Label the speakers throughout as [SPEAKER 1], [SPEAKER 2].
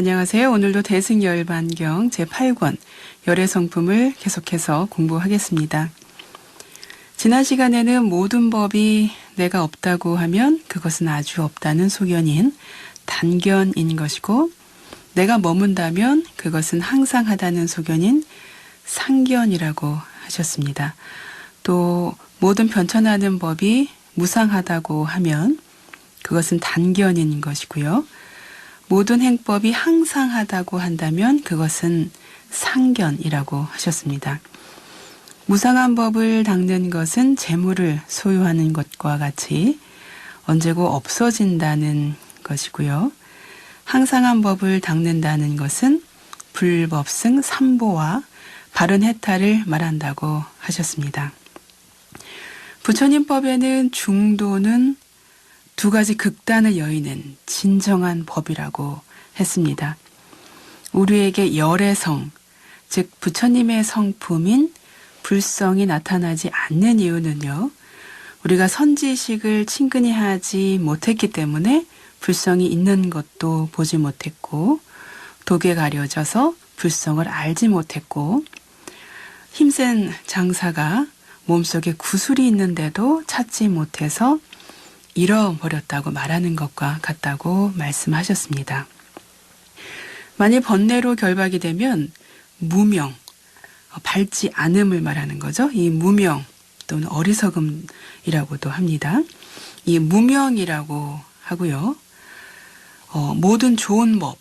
[SPEAKER 1] 안녕하세요. 오늘도 대승열 반경 제8권 열애성품을 계속해서 공부하겠습니다. 지난 시간에는 모든 법이 내가 없다고 하면 그것은 아주 없다는 소견인 단견인 것이고 내가 머문다면 그것은 항상 하다는 소견인 상견이라고 하셨습니다. 또 모든 변천하는 법이 무상하다고 하면 그것은 단견인 것이고요. 모든 행법이 항상하다고 한다면 그것은 상견이라고 하셨습니다. 무상한 법을 닦는 것은 재물을 소유하는 것과 같이 언제고 없어진다는 것이고요. 항상한 법을 닦는다는 것은 불법승 삼보와 바른 해탈을 말한다고 하셨습니다. 부처님법에는 중도는 두 가지 극단을 여의는 진정한 법이라고 했습니다. 우리에게 열의 성, 즉 부처님의 성품인 불성이 나타나지 않는 이유는요. 우리가 선지식을 친근히 하지 못했기 때문에 불성이 있는 것도 보지 못했고 독에 가려져서 불성을 알지 못했고 힘센 장사가 몸속에 구슬이 있는데도 찾지 못해서 잃어버렸다고 말하는 것과 같다고 말씀하셨습니다. 만일 번뇌로 결박이 되면 무명, 밝지 않음을 말하는 거죠. 이 무명 또는 어리석음이라고도 합니다. 이 무명이라고 하고요. 어, 모든 좋은 법,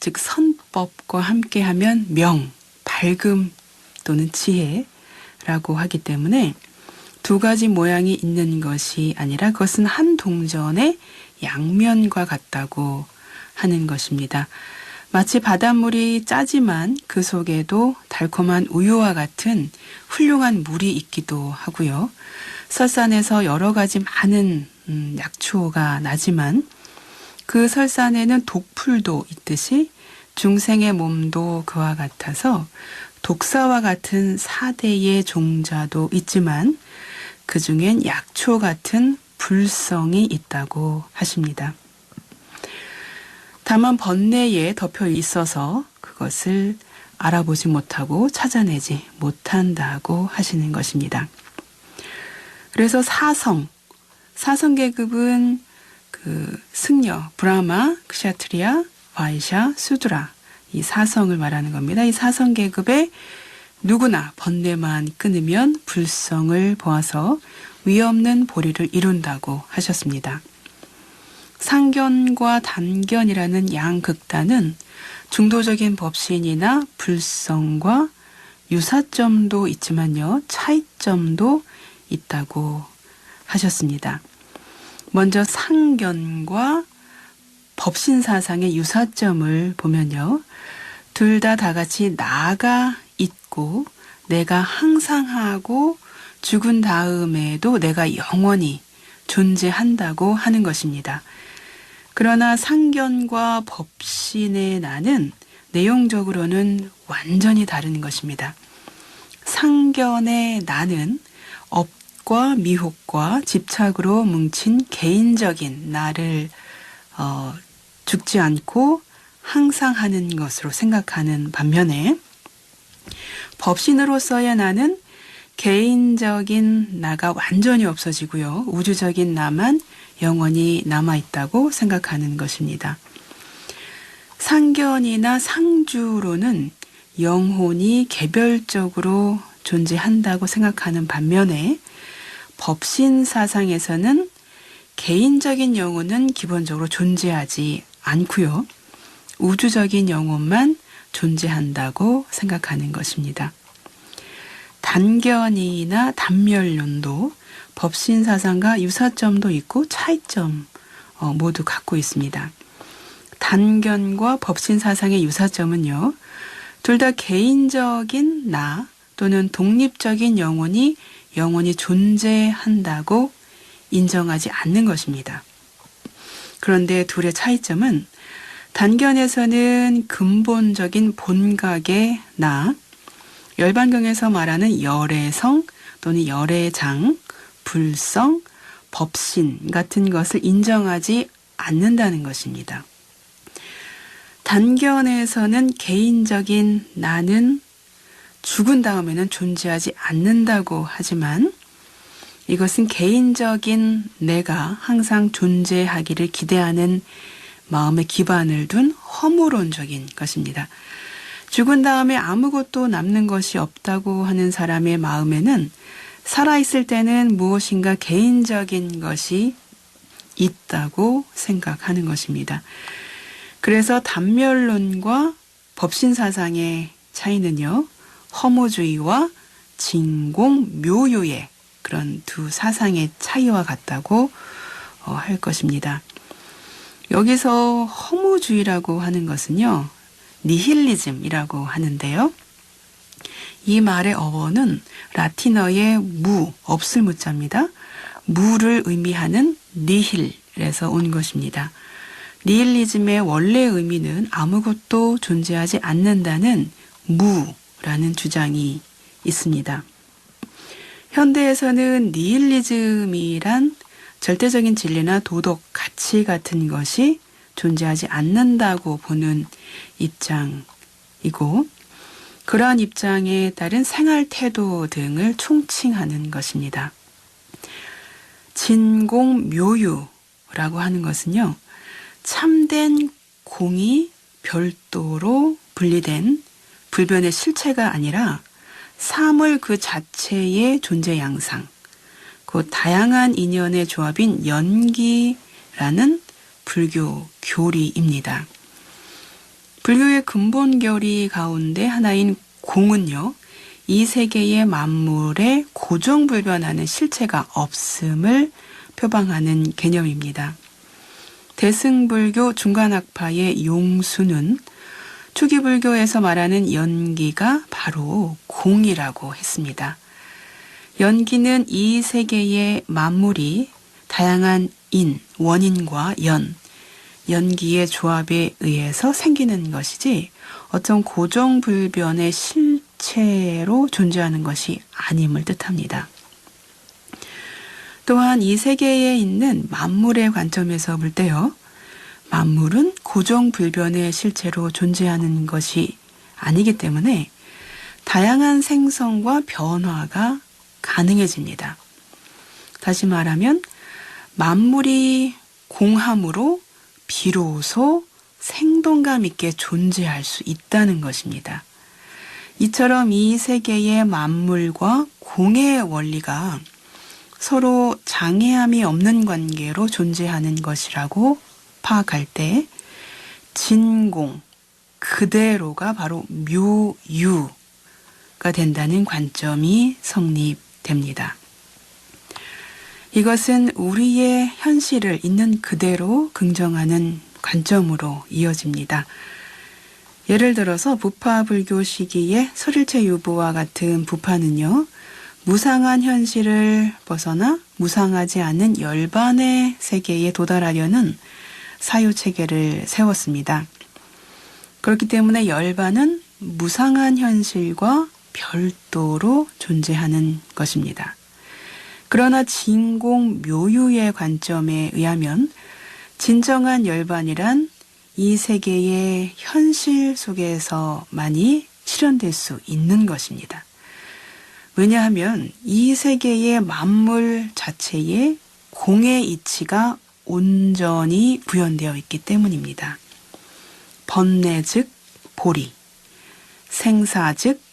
[SPEAKER 1] 즉 선법과 함께하면 명, 밝음 또는 지혜라고 하기 때문에 두 가지 모양이 있는 것이 아니라 그것은 한 동전의 양면과 같다고 하는 것입니다. 마치 바닷물이 짜지만 그 속에도 달콤한 우유와 같은 훌륭한 물이 있기도 하고요. 설산에서 여러 가지 많은 음, 약초가 나지만 그 설산에는 독풀도 있듯이 중생의 몸도 그와 같아서 독사와 같은 사대의 종자도 있지만 그 중엔 약초 같은 불성이 있다고 하십니다. 다만 번뇌에 덮여 있어서 그것을 알아보지 못하고 찾아내지 못한다고 하시는 것입니다. 그래서 사성, 사성 계급은 그 승려, 브라마, 크샤트리아, 와이샤, 수드라 이 사성을 말하는 겁니다. 이 사성 계급의 누구나 번뇌만 끊으면 불성을 보아서 위없는 보리를 이룬다고 하셨습니다. 상견과 단견이라는 양극단은 중도적인 법신이나 불성과 유사점도 있지만요, 차이점도 있다고 하셨습니다. 먼저 상견과 법신사상의 유사점을 보면요, 둘 다 다 같이 나가 있고 내가 항상 하고 죽은 다음에도 내가 영원히 존재한다고 하는 것입니다. 그러나 상견과 법신의 나는 내용적으로는 완전히 다른 것입니다. 상견의 나는 업과 미혹과 집착으로 뭉친 개인적인 나를 어, 죽지 않고 항상 하는 것으로 생각하는 반면에 법신으로서의 나는 개인적인 나가 완전히 없어지고요. 우주적인 나만 영원히 남아있다고 생각하는 것입니다. 상견이나 상주로는 영혼이 개별적으로 존재한다고 생각하는 반면에 법신 사상에서는 개인적인 영혼은 기본적으로 존재하지 않고요. 우주적인 영혼만 존재한다고 생각하는 것입니다. 단견이나 단멸론도 법신 사상과 유사점도 있고 차이점 어, 모두 갖고 있습니다. 단견과 법신 사상의 유사점은요. 둘 다 개인적인 나 또는 독립적인 영혼이 영혼이 존재한다고 인정하지 않는 것입니다. 그런데 둘의 차이점은 단견에서는 근본적인 본각의 나, 열반경에서 말하는 열애성 또는 열애장, 불성, 법신 같은 것을 인정하지 않는다는 것입니다. 단견에서는 개인적인 나는 죽은 다음에는 존재하지 않는다고 하지만 이것은 개인적인 내가 항상 존재하기를 기대하는 마음에 기반을 둔 허무론적인 것입니다. 죽은 다음에 아무것도 남는 것이 없다고 하는 사람의 마음에는 살아있을 때는 무엇인가 개인적인 것이 있다고 생각하는 것입니다. 그래서 단멸론과 법신사상의 차이는요, 허무주의와 진공묘유의 그런 두 사상의 차이와 같다고 어, 할 것입니다. 여기서 허무주의라고 하는 것은요, 니힐리즘이라고 하는데요. 이 말의 어원은 라틴어의 무, 없을 무자입니다. 무를 의미하는 니힐에서 온 것입니다. 니힐리즘의 원래 의미는 아무것도 존재하지 않는다는 무라는 주장이 있습니다. 현대에서는 니힐리즘이란 절대적인 진리나 도덕, 가치 같은 것이 존재하지 않는다고 보는 입장이고, 그러한 입장에 따른 생활 태도 등을 총칭하는 것입니다. 진공묘유라고 하는 것은요, 참된 공이 별도로 분리된 불변의 실체가 아니라 사물 그 자체의 존재 양상, 그 다양한 인연의 조합인 연기라는 불교 교리입니다. 불교의 근본 교리 가운데 하나인 공은요, 이 세계의 만물에 고정불변하는 실체가 없음을 표방하는 개념입니다. 대승불교 중간학파의 용수는 초기불교에서 말하는 연기가 바로 공이라고 했습니다. 연기는 이 세계의 만물이 다양한 인, 원인과 연, 연기의 조합에 의해서 생기는 것이지 어떤 고정불변의 실체로 존재하는 것이 아님을 뜻합니다. 또한 이 세계에 있는 만물의 관점에서 볼 때요. 만물은 고정불변의 실체로 존재하는 것이 아니기 때문에 다양한 생성과 변화가 가능해집니다. 다시 말하면 만물이 공함으로 비로소 생동감 있게 존재할 수 있다는 것입니다. 이처럼 이 세계의 만물과 공의 원리가 서로 장애함이 없는 관계로 존재하는 것이라고 파악할 때 진공 그대로가 바로 묘유가 된다는 관점이 성립 됩니다. 이것은 우리의 현실을 있는 그대로 긍정하는 관점으로 이어집니다. 예를 들어서 부파 불교 시기의 설일체 유부와 같은 부파는요, 무상한 현실을 벗어나 무상하지 않은 열반의 세계에 도달하려는 사유 체계를 세웠습니다. 그렇기 때문에 열반은 무상한 현실과 별도로 존재하는 것입니다. 그러나 진공 묘유의 관점에 의하면 진정한 열반이란 이 세계의 현실 속에서만이 실현될 수 있는 것입니다. 왜냐하면 이 세계의 만물 자체에 공의 이치가 온전히 구현되어 있기 때문입니다. 번뇌 즉 보리, 생사 즉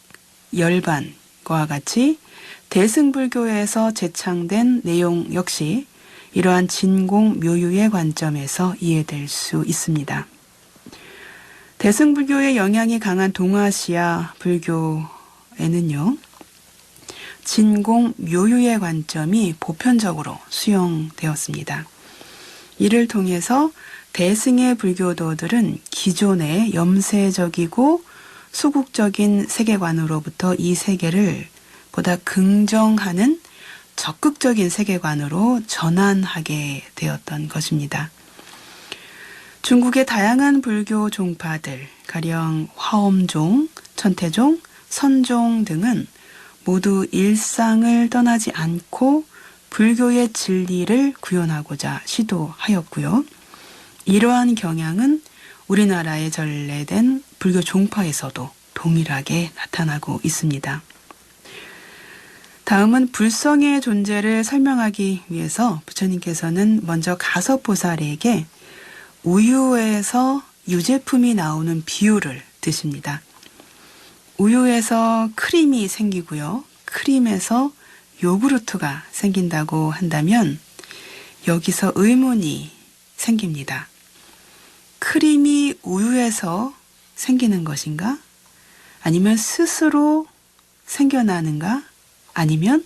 [SPEAKER 1] 열반과 같이 대승불교에서 제창된 내용 역시 이러한 진공 묘유의 관점에서 이해될 수 있습니다. 대승불교의 영향이 강한 동아시아 불교에는요, 진공 묘유의 관점이 보편적으로 수용되었습니다. 이를 통해서 대승의 불교도들은 기존의 염세적이고 수국적인 세계관으로부터 이 세계를 보다 긍정하는 적극적인 세계관으로 전환하게 되었던 것입니다. 중국의 다양한 불교 종파들, 가령 화엄종, 천태종, 선종 등은 모두 일상을 떠나지 않고 불교의 진리를 구현하고자 시도하였고요. 이러한 경향은 우리나라에 전래된 불교 종파에서도 동일하게 나타나고 있습니다. 다음은 불성의 존재를 설명하기 위해서 부처님께서는 먼저 가섭보살에게 우유에서 유제품이 나오는 비유를 드십니다. 우유에서 크림이 생기고요. 크림에서 요구르트가 생긴다고 한다면 여기서 의문이 생깁니다. 크림이 우유에서 생기는 것인가? 아니면 스스로 생겨나는가? 아니면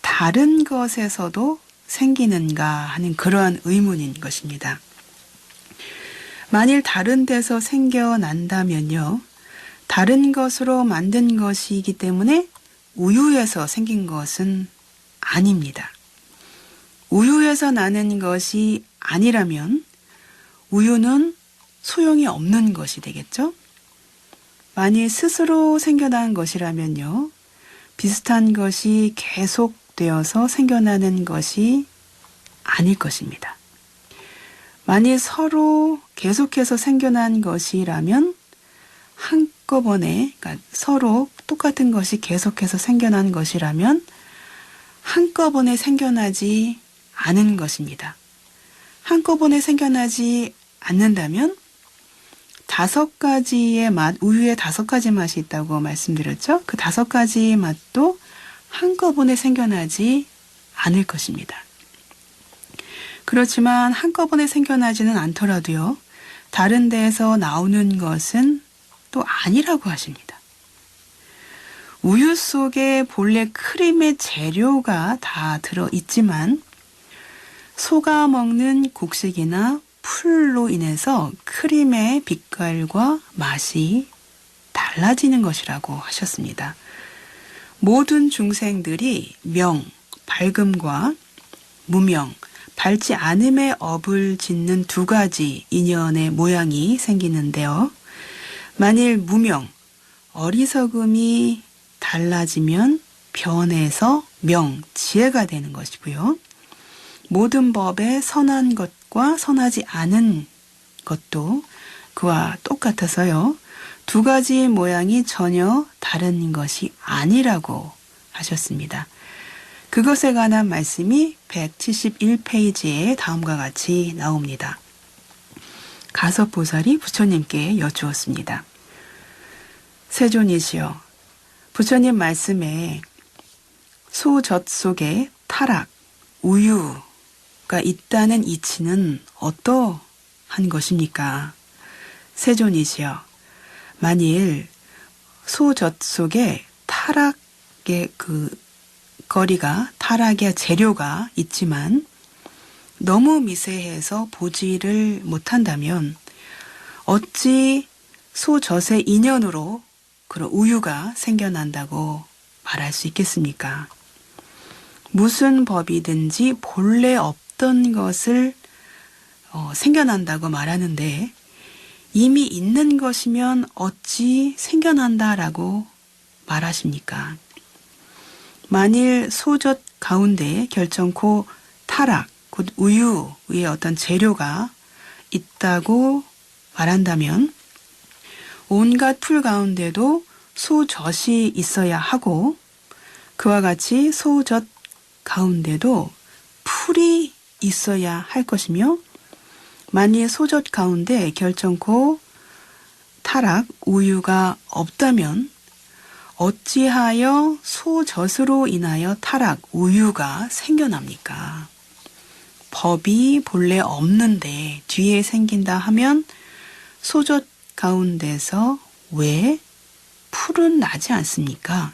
[SPEAKER 1] 다른 것에서도 생기는가 하는 그러한 의문인 것입니다. 만일 다른 데서 생겨난다면요. 다른 것으로 만든 것이기 때문에 우유에서 생긴 것은 아닙니다. 우유에서 나는 것이 아니라면 우유는 소용이 없는 것이 되겠죠? 만일 스스로 생겨난 것이라면요. 비슷한 것이 계속되어서 생겨나는 것이 아닐 것입니다. 만일 서로 계속해서 생겨난 것이라면 한꺼번에 그러니까 서로 똑같은 것이 계속해서 생겨난 것이라면 한꺼번에 생겨나지 않은 것입니다. 한꺼번에 생겨나지 않는다면 다섯 가지의 맛, 우유에 다섯 가지 맛이 있다고 말씀드렸죠? 그 다섯 가지 맛도 한꺼번에 생겨나지 않을 것입니다. 그렇지만 한꺼번에 생겨나지는 않더라도요, 다른 데에서 나오는 것은 또 아니라고 하십니다. 우유 속에 본래 크림의 재료가 다 들어 있지만, 소가 먹는 곡식이나 풀로 인해서 크림의 빛깔과 맛이 달라지는 것이라고 하셨습니다. 모든 중생들이 명, 밝음과 무명, 밝지 않음의 업을 짓는 두 가지 인연의 모양이 생기는데요. 만일 무명, 어리석음이 달라지면 변해서 명, 지혜가 되는 것이고요. 모든 법에 선한 것과 선하지 않은 것도 그와 똑같아서요. 두 가지 모양이 전혀 다른 것이 아니라고 하셨습니다. 그것에 관한 말씀이 171페이지에 다음과 같이 나옵니다. 가섭보살이 부처님께 여쭈었습니다. 세존이시여, 부처님 말씀에 소젖 속에 타락, 우유 가 있다는 이치는 어떠한 것입니까? 세존이시여, 만일 소젖 속에 타락의 그 거리가 타락의 재료가 있지만 너무 미세해서 보지를 못한다면 어찌 소젖의 인연으로 그런 우유가 생겨난다고 말할 수 있겠습니까? 무슨 법이든지 본래 없 던 것을 어, 생겨난다고 말하는데 이미 있는 것이면 어찌 생겨난다라고 말하십니까? 만일 소젖 가운데 결정코 타락, 곧 우유의 어떤 재료가 있다고 말한다면 온갖 풀 가운데도 소젖이 있어야 하고 그와 같이 소젖 가운데도 풀이 있어야 할 것이며 만일 소젖 가운데 결정코 타락, 우유가 없다면 어찌하여 소젖으로 인하여 타락, 우유가 생겨납니까? 법이 본래 없는데 뒤에 생긴다 하면 소젖 가운데서 왜 풀은 나지 않습니까?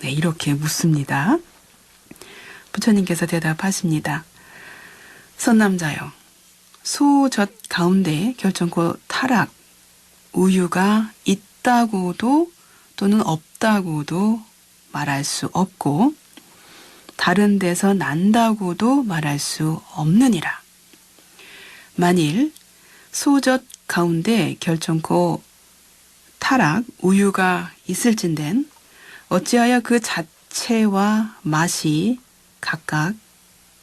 [SPEAKER 1] 네, 이렇게 묻습니다. 부처님께서 대답하십니다. 선남자여, 소젖 가운데 결정코 타락, 우유가 있다고도 또는 없다고도 말할 수 없고 다른 데서 난다고도 말할 수 없느니라. 만일 소젖 가운데 결정코 타락, 우유가 있을진된 어찌하여 그 자체와 맛이 각각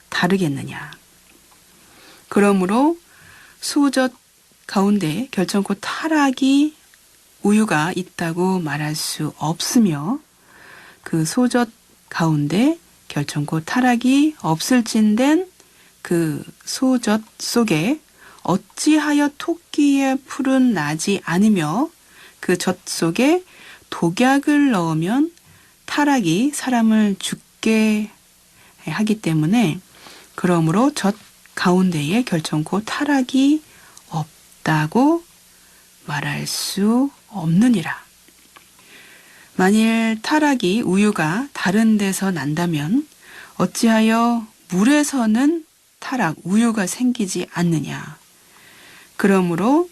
[SPEAKER 1] 다르겠느냐. 그러므로 소젖 가운데 결정코 타락이 우유가 있다고 말할 수 없으며 그 소젖 가운데 결정코 타락이 없을진된 그 소젖 속에 어찌하여 토끼의 풀은 나지 않으며 그 젖 속에 독약을 넣으면 타락이 사람을 죽게 하기 때문에 그러므로 젖 가운데에 결정코 타락이 없다고 말할 수 없느니라. 만일 타락이 우유가 다른 데서 난다면 어찌하여 물에서는 타락, 우유가 생기지 않느냐. 그러므로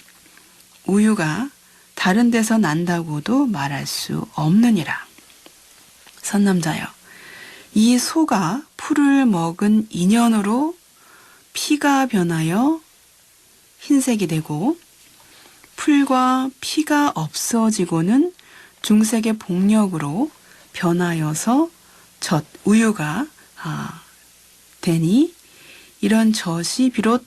[SPEAKER 1] 우유가 다른 데서 난다고도 말할 수 없느니라. 선남자여, 이 소가 풀을 먹은 인연으로 피가 변하여 흰색이 되고 풀과 피가 없어지고는 중색의 복력으로 변하여서 젖, 우유가 아, 되니 이런 젖이 비록,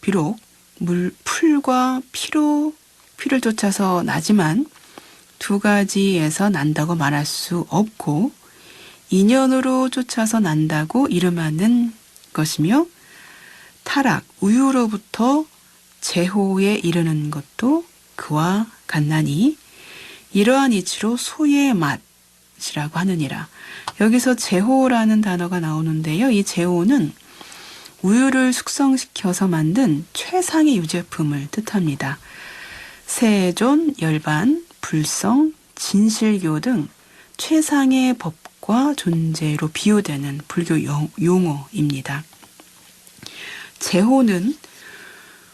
[SPEAKER 1] 비록 물, 풀과 피로, 피를 쫓아서 나지만 두 가지에서 난다고 말할 수 없고 인연으로 쫓아서 난다고 이름하는 것이며 타락, 우유로부터 제호에 이르는 것도 그와 같나니 이러한 이치로 소의 맛이라고 하느니라. 여기서 제호라는 단어가 나오는데요. 이 제호는 우유를 숙성시켜서 만든 최상의 유제품을 뜻합니다. 세존, 열반, 불성, 진실교 등 최상의 법과 존재로 비유되는 불교 용어입니다. 제호는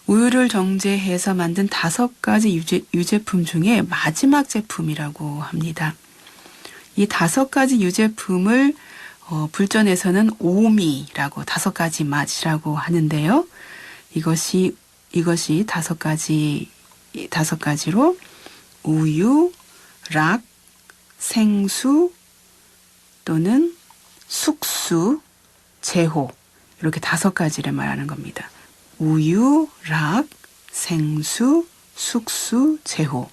[SPEAKER 1] 우유를 정제해서 만든 다섯 가지 유제, 유제품 중에 마지막 제품이라고 합니다. 이 다섯 가지 유제품을 어, 불전에서는 오미라고 다섯 가지 맛이라고 하는데요. 이것이 이것이 다섯 가지 다섯 가지로 우유, 락, 생수 또는 숙수, 제호 이렇게 다섯 가지를 말하는 겁니다. 우유, 락, 생수, 숙수, 제호.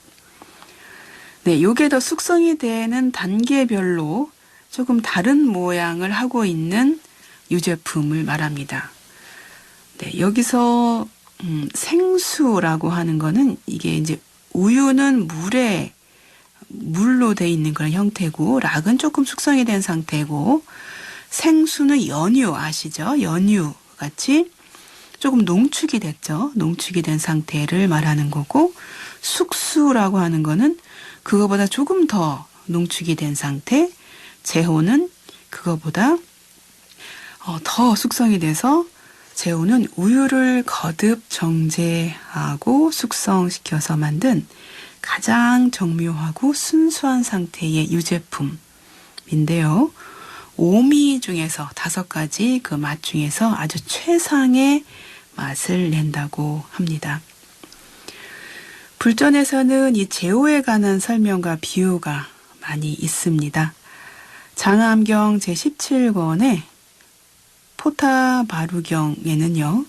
[SPEAKER 1] 네, 요게 더 숙성이 되는 단계별로 조금 다른 모양을 하고 있는 유제품을 말합니다. 네, 여기서 음, 생수라고 하는 거는 이게 이제 우유는 물에 물로 돼 있는 그런 형태고 락은 조금 숙성이 된 상태고 생수는 연유 아시죠? 연유 같이 조금 농축이 됐죠. 농축이 된 상태를 말하는 거고 숙수라고 하는 거는 그거보다 조금 더 농축이 된 상태, 제호는 그거보다 어, 더 숙성이 돼서 제호는 우유를 거듭 정제하고 숙성시켜서 만든 가장 정묘하고 순수한 상태의 유제품인데요. 오미 중에서 다섯 가지 그 맛 중에서 아주 최상의 맛을 낸다고 합니다. 불전에서는 이 제호에 관한 설명과 비유가 많이 있습니다. 장암경 제17권에 포타바루경에는요,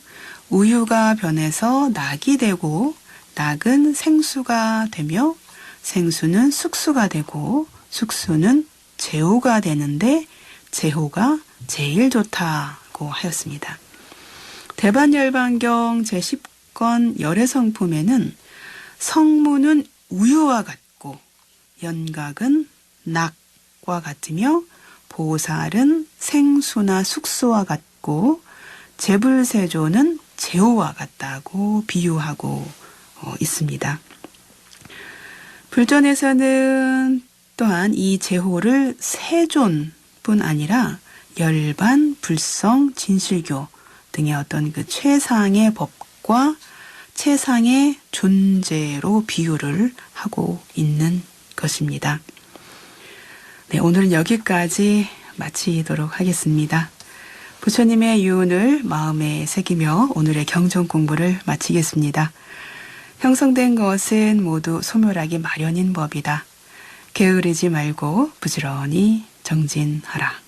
[SPEAKER 1] 우유가 변해서 낙이 되고, 낙은 생수가 되며, 생수는 숙수가 되고, 숙수는 제호가 되는데, 제호가 제일 좋다고 하였습니다. 대반 열반경 제10권 열애 성품에는 성문은 우유와 같고 연각은 낙과 같으며 보살은 생수나 숙소와 같고 제불세조는 제호와 같다고 비유하고 어, 있습니다. 불전에서는 또한 이 제호를 세존 뿐 아니라 열반, 불성, 진실교 등의 어떤 그 최상의 법과 최상의 존재로 비유를 하고 있는 것입니다. 네, 오늘은 여기까지 마치도록 하겠습니다. 부처님의 유언을 마음에 새기며 오늘의 경전 공부를 마치겠습니다. 형성된 것은 모두 소멸하기 마련인 법이다. 게으르지 말고 부지런히 정진하라.